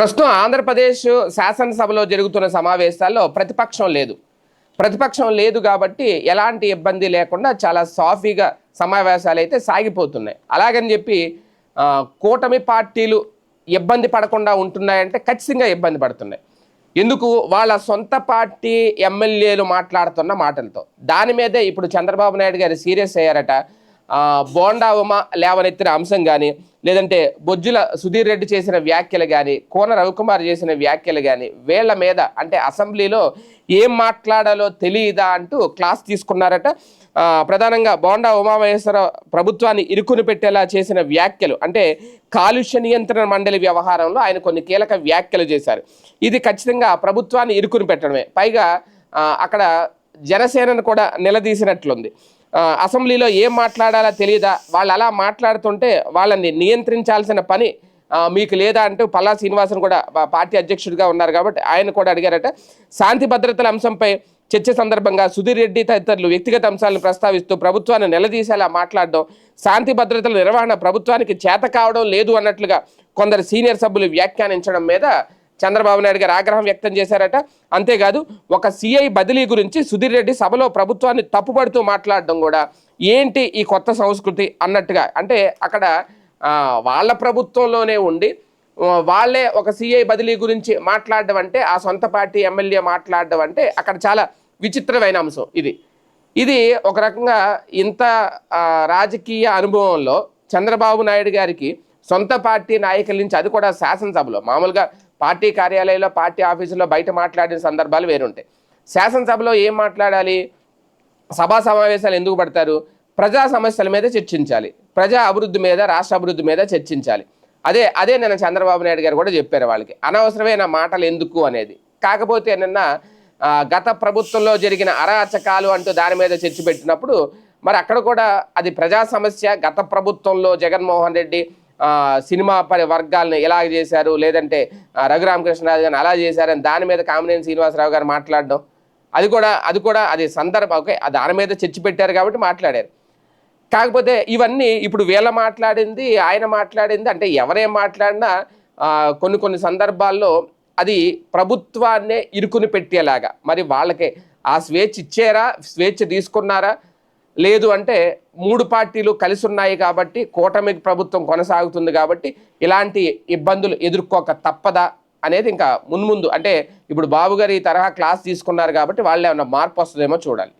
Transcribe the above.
ప్రస్తుతం ఆంధ్రప్రదేశ్ శాసనసభలో జరుగుతున్న సమావేశాల్లో ప్రతిపక్షం లేదు. ప్రతిపక్షం లేదు కాబట్టి ఎలాంటి ఇబ్బంది లేకుండా చాలా సాఫీగా సమావేశాలు అయితే సాగిపోతున్నాయి. అలాగని చెప్పి కూటమి పార్టీలు ఇబ్బంది పడకుండా ఉంటున్నాయంటే ఖచ్చితంగా ఇబ్బంది పడుతున్నాయి. ఎందుకు? వాళ్ళ సొంత పార్టీ ఎమ్మెల్యేలు మాట్లాడుతున్న మాటలతో. దాని మీదే ఇప్పుడు చంద్రబాబు నాయుడు గారు సీరియస్ అయ్యారట. బోండా ఉమ లేవనెత్తిన అంశం కానీ లేదంటే బొజ్జుల సుధీర్ రెడ్డి చేసిన వ్యాఖ్యలు కానీ కోన రవికుమార్ చేసిన వ్యాఖ్యలు కానీ వీళ్ళ మీద అంటే అసెంబ్లీలో ఏం మాట్లాడాలో తెలియదా అంటూ క్లాస్ తీసుకున్నారట. ప్రధానంగా బోండా ఉమామహేశ్వర ప్రభుత్వాన్ని ఇరుకుని పెట్టేలా చేసిన వ్యాఖ్యలు అంటే కాలుష్య నియంత్రణ మండలి వ్యవహారంలో ఆయన కొన్ని కీలక వ్యాఖ్యలు చేశారు. ఇది ఖచ్చితంగా ప్రభుత్వాన్ని ఇరుకుని పెట్టడమే. పైగా అక్కడ జనసేనను కూడా నిలదీసినట్లుంది. అసెంబ్లీలో ఏం మాట్లాడాలో తెలియదా వాళ్ళు అలా మాట్లాడుతుంటే వాళ్ళని నియంత్రించాల్సిన పని మీకు లేదా అంటూ పల్లా శ్రీనివాసన్ కూడా పార్టీ అధ్యక్షుడిగా ఉన్నారు కాబట్టి ఆయన కూడా అడిగారట. శాంతి భద్రతల అంశంపై చర్చ సందర్భంగా సుధీర్ రెడ్డి తదితరులు వ్యక్తిగత అంశాలను ప్రస్తావిస్తూ ప్రభుత్వాన్ని నిలదీసేలా మాట్లాడడం శాంతి భద్రతల నిర్వహణ ప్రభుత్వానికి చేత కావడం లేదు అన్నట్లుగా కొందరు సీనియర్ సభ్యులు వ్యాఖ్యానించడం మీద చంద్రబాబు నాయుడు గారు ఆగ్రహం వ్యక్తం చేశారట. అంతేకాదు ఒక సిఐ బదిలీ గురించి సుధీర్ రెడ్డి సభలో ప్రభుత్వాన్ని తప్పుపడుతూ మాట్లాడడం కూడా ఏంటి ఈ కొత్త సంస్కృతి అన్నట్టుగా. అంటే అక్కడ వాళ్ళ ప్రభుత్వంలోనే ఉండి వాళ్ళే ఒక సిఐ బదిలీ గురించి మాట్లాడడం అంటే ఆ సొంత పార్టీ ఎమ్మెల్యే మాట్లాడడం అంటే అక్కడ చాలా విచిత్రమైన అంశం ఇది. ఇది ఒక రకంగా ఇంత రాజకీయ అనుభవంలో చంద్రబాబు నాయుడు గారికి సొంత పార్టీ నాయకుల నుంచి అది కూడా శాసనసభలో మామూలుగా పార్టీ కార్యాలయంలో పార్టీ ఆఫీసులో బయట మాట్లాడిన సందర్భాలు వేరుంటాయి. శాసనసభలో ఏం మాట్లాడాలి? సభా సమావేశాలు ఎందుకు పడతారు? ప్రజా సమస్యల మీద చర్చించాలి. ప్రజా అభివృద్ధి మీద రాష్ట్ర అభివృద్ధి మీద చర్చించాలి. అదే అదే నిన్న చంద్రబాబు నాయుడు గారు కూడా చెప్పారు వాళ్ళకి. అనవసరమైన మాటలు ఎందుకు అనేది. కాకపోతే నిన్న గత ప్రభుత్వంలో జరిగిన అరాచకాలు అంటూ దాని మీద చర్చ పెట్టినప్పుడు మరి అక్కడ కూడా అది ప్రజా సమస్య. గత ప్రభుత్వంలో జగన్మోహన్ రెడ్డి సినిమా పరి వర్గాలను ఎలా చేశారు? లేదంటే ఆ, రఘురామకృష్ణరాజు గారిని అలా చేశారని దాని మీద కామినేని శ్రీనివాసరావు గారు మాట్లాడడం. అది కూడా అది కూడా అది సందర్భం. ఓకే దాని మీద చర్చ పెట్టారు కాబట్టి మాట్లాడారు. కాకపోతే ఇవన్నీ ఇప్పుడు వీళ్ళ మాట్లాడింది ఆయన మాట్లాడింది అంటే ఎవరేం మాట్లాడినా కొన్ని కొన్ని సందర్భాల్లో అది ప్రభుత్వాన్నే ఇరుకుని పెట్టేలాగా. మరి వాళ్ళకి ఆ స్వేచ్ఛ ఇచ్చారా? స్వేచ్ఛ తీసుకున్నారా? లేదు అంటే మూడు పార్టీలు కలిసి ఉన్నాయి కాబట్టి కూటమి ప్రభుత్వం కొనసాగుతుంది కాబట్టి ఇలాంటి ఇబ్బందులు ఎదుర్కోక తప్పదా అనేది ఇంకా మున్ముందు. అంటే ఇప్పుడు బాబు గారు ఈ తరహా క్లాస్ తీసుకున్నారు కాబట్టి వాళ్ళు ఏమన్నా మార్పు వస్తుందేమో చూడాలి.